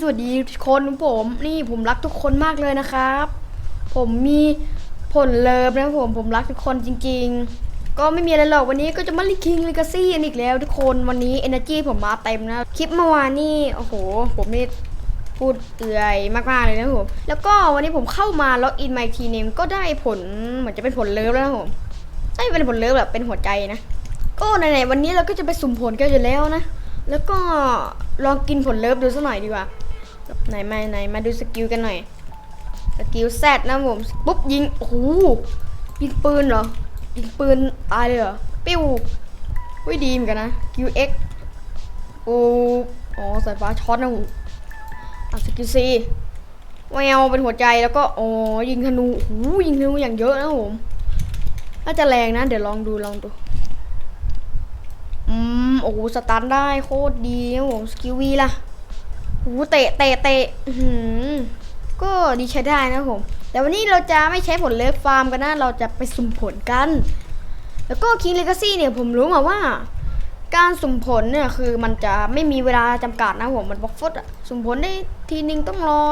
สวัสดีทุกคนผมนี่ผมรักทุกคนมากเลยนะครับ ผมมีผลเลิฟนะผมผมรักทุกคนจริง ๆ ก็ไม่มีอะไรหรอกวันนี้ก็จะมาลิคิงลิกาซี่อีกแล้ว ทุกคนวันนี้ energy ผมมาเต็มนะคลิปเมื่อวานนี่โอ้โห ผมนี่พูดเอื่อยมากๆเลยนะผมแล้วก็วันนี้ผมเข้ามาล็อกอินไมทีเนมก็ได้ผลเหมือนจะเป็นผลเลิฟแล้วนะผมไม่เป็นผลเลิฟแบบเป็นหัวใจนะก็ไหนๆวันนี้เราก็จะไปสุ่มผลกันอยู่แล้วนะแล้วก็ลองกินผลเลิฟดูสักหน่อยดีกว่า ไหนมาไหนมาดูสกิลกันหน่อย สกิลแซดนะผม ปุ๊บยิง โอ้โหยิงปืนเหรอ ยิงปืนตายเลยเหรอ ปิ้วอุ้ยดีเหมือนกันนะสกิลเอ็กโอ้อ๋อสายฟ้าช็อตนะผมอะสกิลซีแววเป็นหัวใจแล้วก็อ๋อยิงธนูโอ้โหยิงธนูอย่างเยอะนะผมน่าจะแรงนะ เดี๋ยวลองดูลองดูอืมโอ้โหสตาร์ทได้โคตรดีนะผมสกิลวีล่ะ หเตะเตะเตะอือหือก็ดีใช้ได้นะผม แต่วันนี้เราจะไม่ใช้ผลเลิฟฟาร์มกันนะ เราจะไปสุ่มผลกัน แล้วก็คิงเลกาซี่เนี่ยผมรู้มาว่า การสุ่มผลเนี่ยคือมันจะไม่มีเวลาจำกัดนะผมมันบล็อกฟุตอะสุ่มผลได้ทีนึงต้องรอ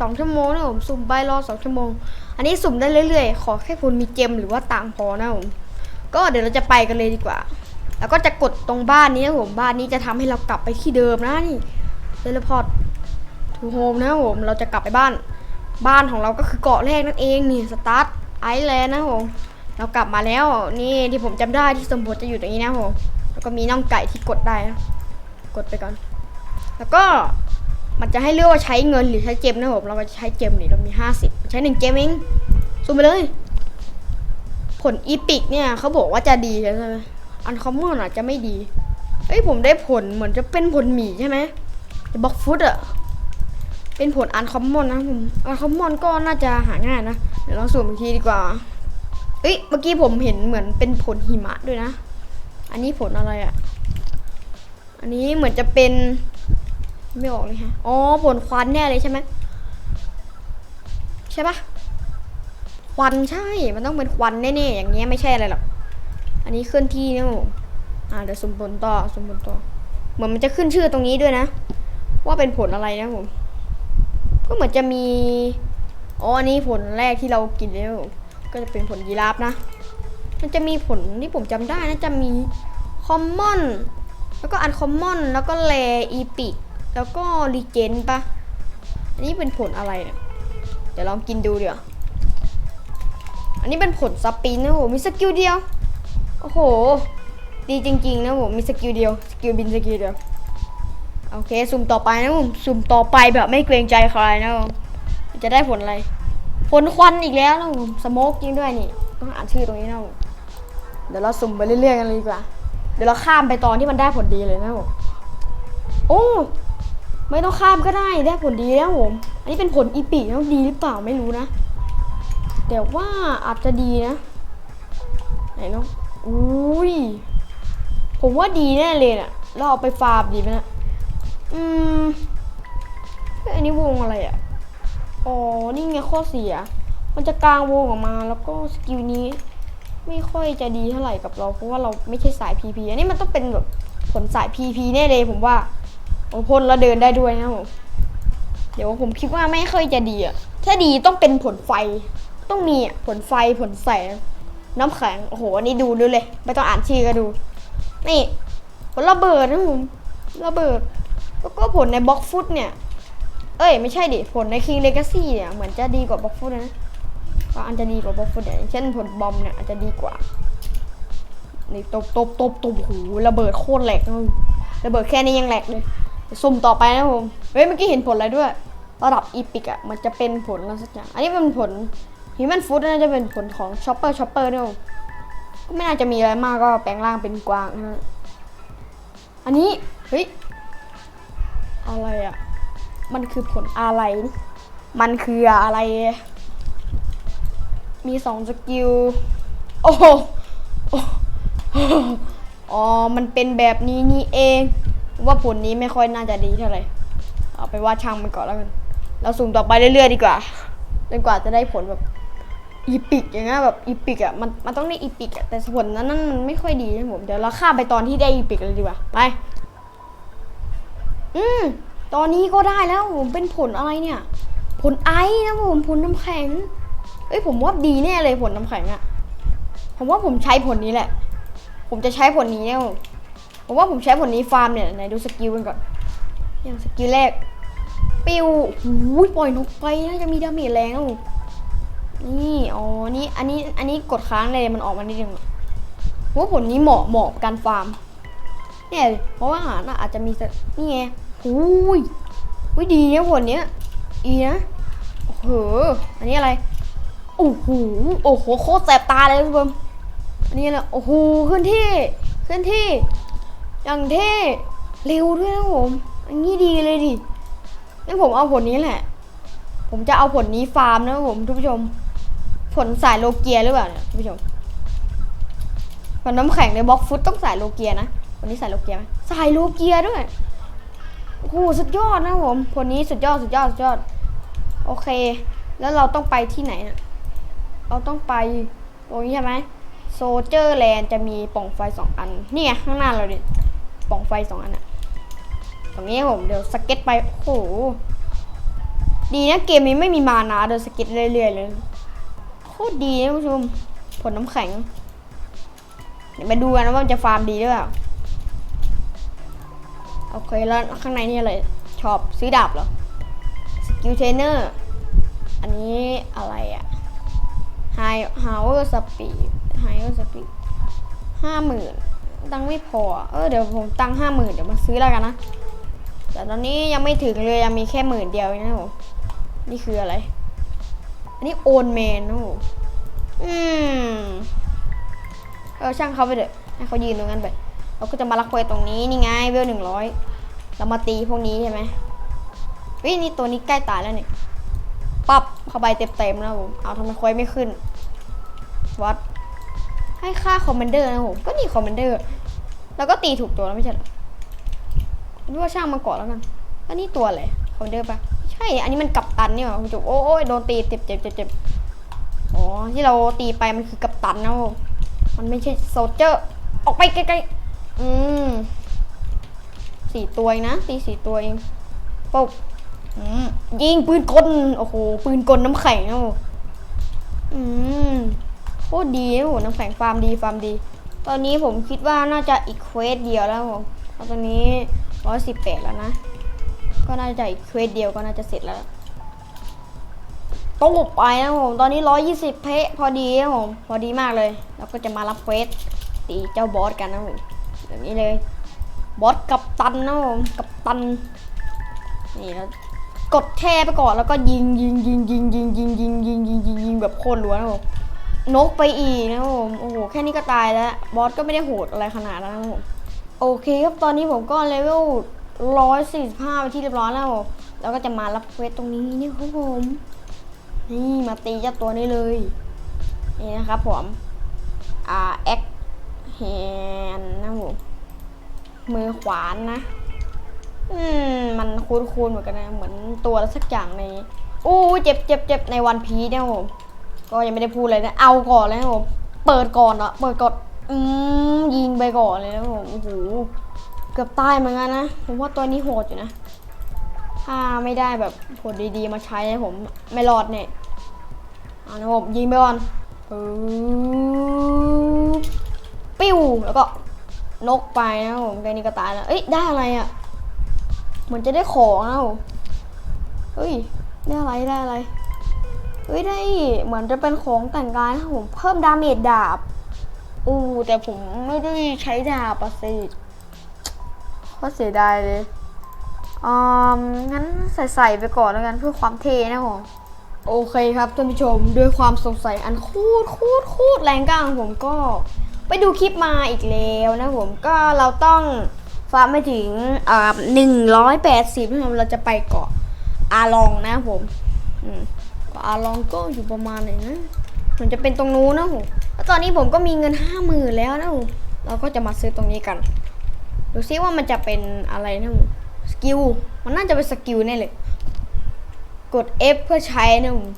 สองชั่วโมงนะผมสุ่มไปรอสองชั่วโมง อันนี้สุ่มได้เรื่อยๆ ขอแค่คุณมีเจมหรือว่าตังพอนะผมก็เดี๋ยวเราจะไปกันเลยดีกว่า แล้วก็จะกดตรงบ้านนี้นะผมบ้านนี้จะทำให้เรากลับไปที่เดิมนะนี่ เทเลพอร์ตทูโฮมนะผมเราจะกลับไปบ้าน บ้านของเราก็คือเกาะแรกนั่นเองนี่สตาร์ทไอแลนด์นะผมเรากลับมาแล้วนี่ที่ผมจำได้ที่สมบูรณ์จะอยู่ตรงนี้นะผมแล้วก็มีน่องไก่ที่กดได้นะกดไปก่อน แล้วก็มันจะให้เลือกว่าใช้เงินหรือใช้เจมนะผมเราก็ใช้เจมนี่เรามี 50 ใช้หนึ่งเจมเองซูมไปเลย ผลอีพิกเนี่ยเขาบอกว่าจะดีใช่ไหมอันคอมมอนอาจจะไม่ดีเอ้ยผมได้ผลเหมือนจะเป็นผลหมีใช่ไหม บล็อกฟุตอะเป็นผลอันคอมมอนนะผมอันคอมมอนก็น่าจะหาง่ายนะ เดี๋ยวลองสุ่มอีกทีดีกว่าเอ้ยเมื่อกี้ผมเห็นเหมือนเป็นผลหิมะด้วยนะ อันนี้ผลอะไรอะอันนี้เหมือนจะเป็นไม่ออกเลยฮะ อ๋อผลควันแน่เลยใช่ไหมใช่ปะควันใช่ มันต้องเป็นควันแน่ๆอย่างเงี้ยไม่ใช่อะไรหรอก อันนี้เคลื่อนที่นะผมอ่าเดี๋ยวสุ่มผลต่อสุ่มผลต่อ เหมือนมันจะขึ้นชื่อตรงนี้ด้วยนะ ว่าเป็นผลอะไรนะผม ก็เหมือนจะมี อ๋อ อันนี้ผลแรกที่เรากินแล้วก็จะเป็นผลยีราฟนะ มันจะมีผลที่ผมจำได้นะจะมีคอมมอน แล้วก็อันคอมมอน แล้วก็แรอีพิก แล้วก็รีเจนปะอันนี้เป็นผลอะไรเนี่ย เดี๋ยวลองกินดูเดี๋ยว อันนี้เป็นผลสปินนะผมมีสกิลเดียว โอ้โห ดีจริงๆนะผมมีสกิลเดียว สกิลบินสกิลเดียว โอเคสุ่มต่อไปนะผมสุ่มต่อไปแบบไม่เกรงใจใครนะผมจะได้ผลอะไร ผลควันอีกแล้วนะผมสโมกจริงด้วยนี่ต้องอ่านชื่อตรงนี้นะผมเดี๋ยวเราสุ่มไปเรื่อยๆกันเลยดีกว่า เดี๋ยวเราข้ามไปตอนที่มันได้ผลดีเลยนะผมโอ้ไม่ต้องข้ามก็ได้ได้ผลดีแล้วผมอันนี้เป็นผลอีปีนะดีหรือเปล่าไม่รู้นะแต่ว่าอาจจะดีนะไหนเนาะอุ้ยผมว่าดีแน่เลยน่ะเราเอาไปฟาร์มดีไหมนะ อืมอันนี้วงอะไรอะ อ๋อ นี่ไงข้อเสีย มันจะกลางวงออกมาแล้วก็สกิลนี้ ไม่ค่อยจะดีเท่าไหร่กับเรา เพราะว่าเราไม่ใช่สาย PP อันนี้มันต้องเป็นแบบผลสาย PP แน่เลยผมว่าโอ้พ่นแล้วเดินได้ด้วยนะผมเดี๋ยวผมคิดว่าไม่ค่อยจะดีอะ ถ้าดีต้องเป็นผลไฟ ต้องมีอะผลไฟผลแสง น้ำแข็ง โอ้โห อันนี้ดูดูเลย ไม่ต้องอ่านชื่อก็ดู นี่ผลระเบิดนะผมระเบิด แล้วก็ผลในบล็อกฟุตเนี่ย เอ้ยไม่ใช่ดิ ผลใน King Legacy เนี่ยเหมือนจะดีกว่าบล็อกฟุตนะก็อันจะดีกว่าบล็อกฟุตเนี่ยอย่างเช่นผลบอมเนี่ยอาจจะดีกว่า นี่ตบตบตบตบโอ้โหระเบิดโคตรแหลกนะระเบิดแค่นี้ยังแหลกเลยสุ่มต่อไปนะผม เฮ้ยเมื่อกี้เห็นผลอะไรด้วย ระดับอีพิกอะมันจะเป็นผลอะไรสักอย่าง อันนี้เป็นผล Human Food น่าจะเป็นผลของ Chopper Chopper เนี่ยก็ไม่น่าจะมีอะไรมากก็แปลงร่างเป็นกวางนั้นอันนี้ เฮ้ย อะไรอะ มันคือผลอะไร มันคืออะไร มีสองสกิลโอ้โหโอ้โหอ๋อ มันเป็นแบบนี้นี่เอง ว่าผลนี้ไม่ค่อยน่าจะดีเท่าไหร่ เอาไปว่าช่างมันก่อนแล้วกัน เราสุ่มต่อไปเรื่อยๆดีกว่า จนกว่าจะได้ผลแบบอีพิกอย่างเงี้ยแบบอีพิกอะมันมันต้องได้อีพิกอะแต่ผลนั้นนั้นมันไม่ค่อยดีนะผมเดี๋ยวเราข้ามไปตอนที่ได้อีพิกเลยดีกว่าไป อืม ตอนนี้ก็ได้แล้วผมเป็นผลอะไรเนี่ย ผลไอซ์นะผมผลน้ำแข็ง เอ้ยผมว่าดีแน่เลยผลน้ำแข็งอะผมว่าผมใช้ผลนี้แหละ ผมจะใช้ผลนี้แน่ผมผมว่าผมใช้ผลนี้ฟาร์มเนี่ยไหนดูสกิลกันก่อน อย่างสกิลแรก ปิวหูยปล่อยนกไปน่าจะมีดาเมจแรงนะผมนี่อ๋อนี่อันนี้อันนี้กดค้างเลยมันออกมานิดนึงว่าผลนี้เหมาะเหมาะกับการฟาร์ม เนี่ยเพราะว่าอาหารน่ะอาจจะมีนี่ไงหูยวิดีเนี่ยผลเนี้ยอีนะโอ้โหอันนี้อะไรโอ้โหโอ้โหโคตรแสบตาเลยทุกคนอันนี้แหละโอ้โหขึ้นที่ขึ้นที่ อย่างเท่เร็วด้วยนะผมอันนี้ดีเลยดิงั้นผมเอาผลนี้แหละ ผมจะเอาผลนี้ฟาร์มนะผมทุกผู้ชม ผลสายโลเกียหรือเปล่าเนี่ยทุกผู้ชมผลน้ำแข็งในบล็อกฟุตต้องสายโลเกียนะ วันนี้ใสายโลเกียไหมใสายโลเกียด้วยโอ้โหสุดยอดนะผมผลนี้สุดยอดสุดยอดสุดยอด โอเค แล้วเราต้องไปที่ไหนน่ะเราต้องไปตรงนี้ใช่ไหมโซเจอร์แลนด์จะมีป่องไฟสองอัน นี่ไงข้างหน้าเราเนี่ยป่องไฟสองอันอะตรงนี้ผมเดี๋ยวสเก็ตไป โอ้โห ดีนะเกมนี้ไม่มีมานาเดินสเก็ตเรื่อยๆเลย โคตรดีนะคุณผู้ชม ผลน้ำแข็ง เดี๋ยวมาดูกันนะว่ามันจะฟาร์มดีหรือเปล่า โอเคแล้วข้างในนี่อะไรชอบซื้อดาบเหรอสกิลเทรนเนอร์อันนี้อะไรอะไฮฮาวเวอร์สปีดไฮเวอร์สปีดห้าหมื่นตังไม่พอ เออเดี๋ยวผมตังห้าหมื่นเดี๋ยวมาซื้อแล้วกันนะ แต่ตอนนี้ยังไม่ถึงเลยยังมีแค่หมื่นเดียวเองนะผมนี่คืออะไร อันนี้โอนเมนนะผมอืม เออช่างเขาไปเถอะให้เขายืนตรงนั้นไป เราก็จะมาลักควสตรงนี้นี่ไงเวลหนึ่งร้อยเรามาตีพวกนี้ใช่ไหมวินี่ตัวนี้ใกล้ตายแล้วนี่ปับเข้าไปเต็มๆนะผมเอาทำไมควสไม่ขึ้นวัดให้ค่าคอมมานเดอร์นะผมก็นี่คอมมานเดอร์แล้วก็ตีถูกตัวแล้วไม่ใช่หรอรู้ว่าช่างมาก่อนแล้วกันแล้วนี่ตัวอะไรคอมมานเดอร์ปะใช่ อันนี้มันกัปตันนี่หว่าคุณจุโอ้ยโดนตีเจ็บเจ็บเจ็บเจ็บอ๋อที่เราตีไปมันคือกัปตันนะผมมันไม่ใช่โซลเจอร์ ออกไปไกลๆ อืมสี่ตัวเองนะตีสี่ตัวเองปุ๊บอืมยิงปืนกลโอ้โหปืนกลน้ำแข็งโอ้อืมโคตรดีโอ้โหน้ำแข็งฟาร์มดีฟาร์มดี ตอนนี้ผมคิดว่าน่าจะอีกเควสเดียวแล้วผมเพราะตอนนี้ร้อยสิบแปดแล้วนะ ก็น่าจะอีกเควสเดียวก็น่าจะเสร็จแล้วต้องบุกไปนะผมตอนนี้120เพะพอดีนะผมพอดีมากเลย เราก็จะมารับเควสตีเจ้าบอสกันนะผม แบบนี้เลย บอสกับตันนะผมกับตัน นี่แล้วกดแช่ไปก่อนแล้วก็ยิงยิงยิงยิงยิงยิงยิงยิงยิงยิงยิงแบบโคตรล้วนนะผมนกไปอีกนะผมโอ้โหแค่นี้ก็ตายแล้ว บอสก็ไม่ได้โหดอะไรขนาดนั้นนะผมโอเคครับตอนนี้ผมก็เลเวล145ไปที่เรียบร้อยแล้วผมแล้วก็จะมารับเควสตรงนี้นี่ครับผมนี่มาตีเจ้าตัวนี้เลยนี่นะครับผมอ่าแอคแฮ มือขวานนะ อืม มันคุ้นๆเหมือนกันนะ เหมือนตัวสักอย่างในอู้เจ็บเจ็บเจ็บในวันพีเนี่ยผม ก็ยังไม่ได้พูดเลยนะ เอาก่อนเลยนะผม เปิดก่อนอะเปิดก่อนอืมยิงไปก่อนเลยนะผม โอ้โห เกือบตายเหมือนกันนะ ผมว่าตัวนี้โหดอยู่นะ ถ้าไม่ได้แบบผลดีๆมาใช้นะผม ไม่รอดเนี่ยเอานะผมยิงไปก่อนปึ๊บปิ้วแล้วก็ นกไปนะผมแค่นี้ก็ตายแล้ว เอ้ย ได้อะไรอะ่ะ เหมือนจะได้ของนะผมเฮ้ย ได้อะไร ได้อะไร เฮ้ย ได้ เหมือนจะเป็นของแต่งกายนะผม เพิ่มดาเมจดาบ อู้แต่ผมไม่ได้ใช้ดาบอะสิก็เสียดายเลยอืมงั้นใส่ใส่ไปก่อนแล้วกันเพื่อความเท่นะผมโอเคครับท่านผู้ชมด้วยความสงสัยอันคตรโคตรโคตรแรงกล้าของผมก็ ไปดูคลิปมาอีกแล้วนะผมก็เราต้องฟาร์มไปถึงอ่าหนึ่งร้อยแปดสิบผมเราจะไปเกาะอาลองนะผมอืมเกาะอาลองก็อยู่ประมาณไหนนะมันจะเป็นตรงนู้นนะผมแล้วตอนนี้ผมก็มีเงินห้าหมื่นแล้วนะผมเราก็จะมาซื้อตรงนี้กัน ดูซิว่ามันจะเป็นอะไรนะผมสกิลมันน่าจะเป็นสกิลแน่เลย กด F เพื่อใช้นะผม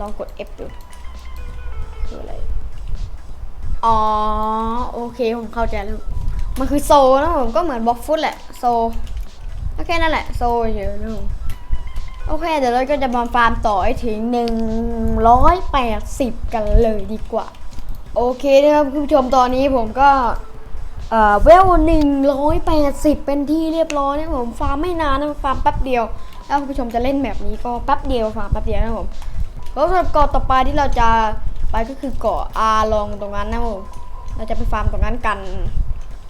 ลองกด F ดูคืออะไร อ๋อโอเคผมเข้าใจแล้วมันคือโซนะผมก็เหมือนบล็อกฟุตแหละโซโอเคนั่นแหละโซเยอะนู่นโอเคเดี๋ยวเราก็จะมาฟาร์มต่อให้ถึง 180 กันเลยดีกว่า โอเคนะครับคุณผู้ชมตอนนี้ผมก็เอ่อเวลหนึ่งร้อยแปดสิบเป็นที่เรียบร้อยนะผมฟาร์มไม่นานนะฟาร์มแป๊บเดียว แล้วคุณผู้ชมจะเล่นแบบนี้ก็แป๊บเดียวฟาร์มแป๊บเดียวนะผมแล้วสำหรับกาะต่อไปที่เราจะ ไปก็คือเกาะอาลองตรงนั้นนะผมเราจะไปฟาร์มตรงนั้นกัน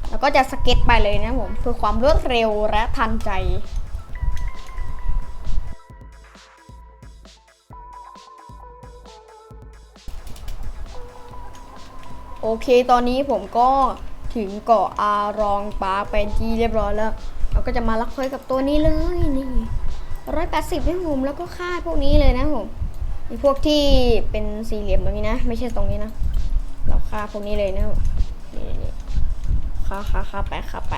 แล้วก็จะสเก็ตไปเลยนะผมเพื่อความรวดเร็วและทันใจโอเค ตอนนี้ผมก็ถึงเกาะอารองปาร์คเปนที่เรียบร้อยแล้ว เราก็จะมาลักเอยกับตัวนี้เลยนี่ร้อยแปดสิบนะผมแล้วก็ฆ่าพวกนี้เลยนะผม พวกที่เป็นสี่เหลี่ยมตรงนี้นะ ไม่ใช่ตรงนี้นะ เราฆ่าพวกนี้เลยนะนี่นี่ฆ่าฆ่าฆ่าไปฆ่าไป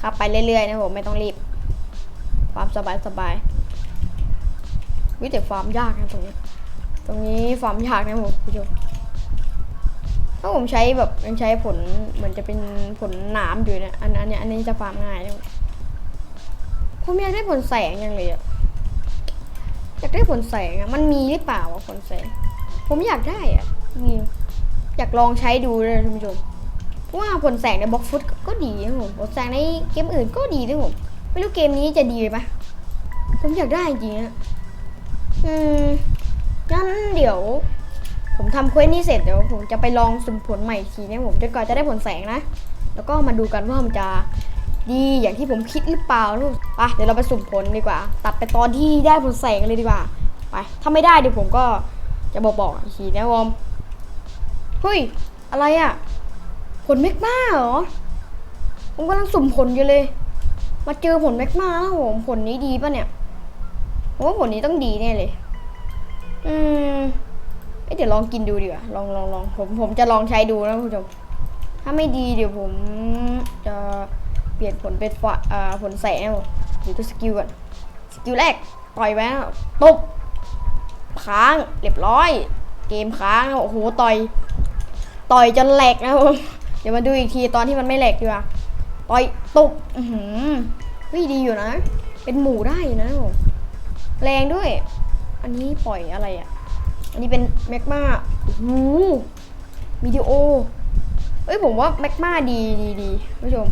ฆ่าไปเรื่อยๆนะผมไม่ต้องรีบ ความสบายสบายวิแต่ฟาร์มยากนะตรงนี้ ตรงนี้ฟาร์มยากนะผมผู้ชมถ้าผมใช้แบบยังใช้ผลเหมือนจะเป็นผลหนามอยู่นะอันอันเนี้ยอันนี้จะฟาร์มง่ายนะผมอยากได้ผลแสงยังเลยอะากได้ผลแสงอะมันมีหรือเปล่าผลแสง ผมอยากได้อะมีอยากลองใช้ดูเลยท่านผู้ชมเพราะว่าผลแสงในบล็อกฟุตก็ดีนะผมผลแสงในเกมอื่นก็ดีนะผมไม่รู้เกมนี้จะดีไหมผมอยากได้จริงอะอืมงั้นเดี๋ยว ผมทำเควสนี้เสร็จเดี๋ยวผมจะไปลองสุ่มผลใหม่อีกทีเนี่ยผมจนกว่าจะได้ผลแสงนะ แล้วก็มาดูกันว่ามันจะ ดีอย่างที่ผมคิดหรือเปล่าลูกไปเดี๋ยวเราไปสุ่มผลดีกว่า ตัดไปตอนที่ได้ผลแสงเลยดีกว่า ไป ถ้าไม่ได้เดี๋ยวผมก็จะบอกบอกอีกทีนะวอมเฮ้ย อะไรอะผลแมกมาเหรอ ผมกำลังสุ่มผลอยู่เลย มาเจอผลแมกมาแล้วผมผลนี้ดีปะเนี่ยผมว่าผลนี้ต้องดีแน่เลย อืมเอเดี๋ยวลองกินดูดีกว่า ลองลองลองผมผมจะลองใช้ดูนะคุณผู้ชม ถ้าไม่ดีเดี๋ยวผมจะ เปลี่ยนผลเป็นฝาอ่าผลแสงนะผมเดี๋ยวสกิลก่อนสกิลแรกต่อยไปนะตบค้างเรียบร้อย เกมค้างโอ้โหต่อย ต่อยจนแหลกนะผมเดี๋ยวมาดูอีกทีตอนที่มันไม่แหลกดีกว่าต่อยตบอือหือเฮ้ยดีอยู่นะ เป็นหมูได้นะผมแรงด้วย อันนี้ปล่อยอะไรอะ อันนี้เป็นแมกมาโอ้โหวิดีโอเอ้ยผมว่าแมกมาดีดีดีผู้ชม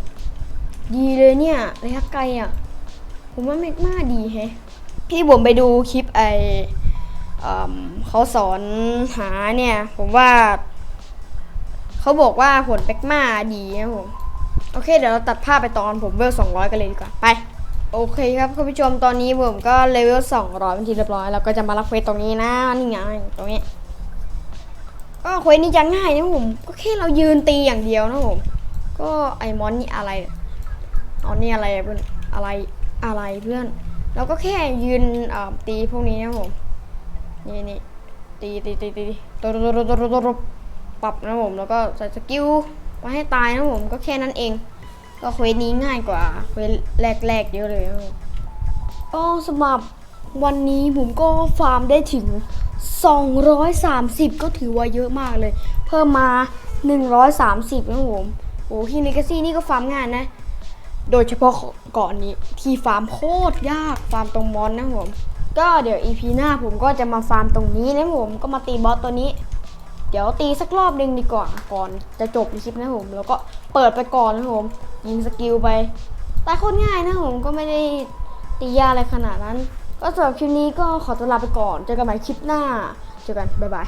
ดีเลยเนี่ยระยะไกลอะ ผมว่าแมกมาดีแฮะที่ผมไปดูคลิปไอเอิ่มเขาสอนหาเนี่ย ผมว่า เขาบอกว่าผลแมกมาดีนะผม โอเค เดี๋ยวเราตัดภาพไปตอนผมเวล200กันเลยดีกว่า ไปโอเคครับคุณผู้ชมตอนนี้ผมก็เลเวล200เป็นที่เรียบร้อยแล้วก็จะมารับเควสตรงนี้นะนี่ไงตรงนี้ก็เควสนี้จะง่ายนะผมก็แค่เรายืนตีอย่างเดียวนะผมก็ไอมอนนี่อะไร อ๋อนี่อะไรเพื่อนอะไรอะไรเพื่อนเราก็แค่ยืนตีพวกนี้นะผมนี่นี่ตีตีตีตีตบตบตบตบตบปรับนะผมแล้วก็ใส่สกิลไปให้ตายนะผมก็แค่นั้นเอง ก็เควสนี้ง่ายกว่าเควสแรกๆเยอะเลยก็สำหรับวันนี้ผมก็ฟาร์มได้ถึง 230 ก็ถือว่าเยอะมากเลย เพิ่มมา 130นะผมโอ้ที่เลกาซี่นี่ก็ฟาร์มง่ายนะ โดยเฉพาะเกาะนนี้ที่ฟาร์มโคตรยากฟาร์มตรงมอนนะผมก็เดี๋ยว EP หน้าผมก็จะมาฟาร์มตรงนี้นะผมก็มาตีบอสตัวนี้ เดี๋ยวตีสักรอบหนึ่งดีกว่าก่อนจะจบคลิปนะผม แล้วก็เปิดไปก่อนนะผม ยิงสกิลไปตายโคตรง่ายนะผมก็ไม่ได้ตียากอะไรขนาดนั้น ก็สำหรับคลิปนี้ก็ขอตัวลาไปก่อน เจอกันใหม่คลิปหน้า เจอกัน บ๊ายบาย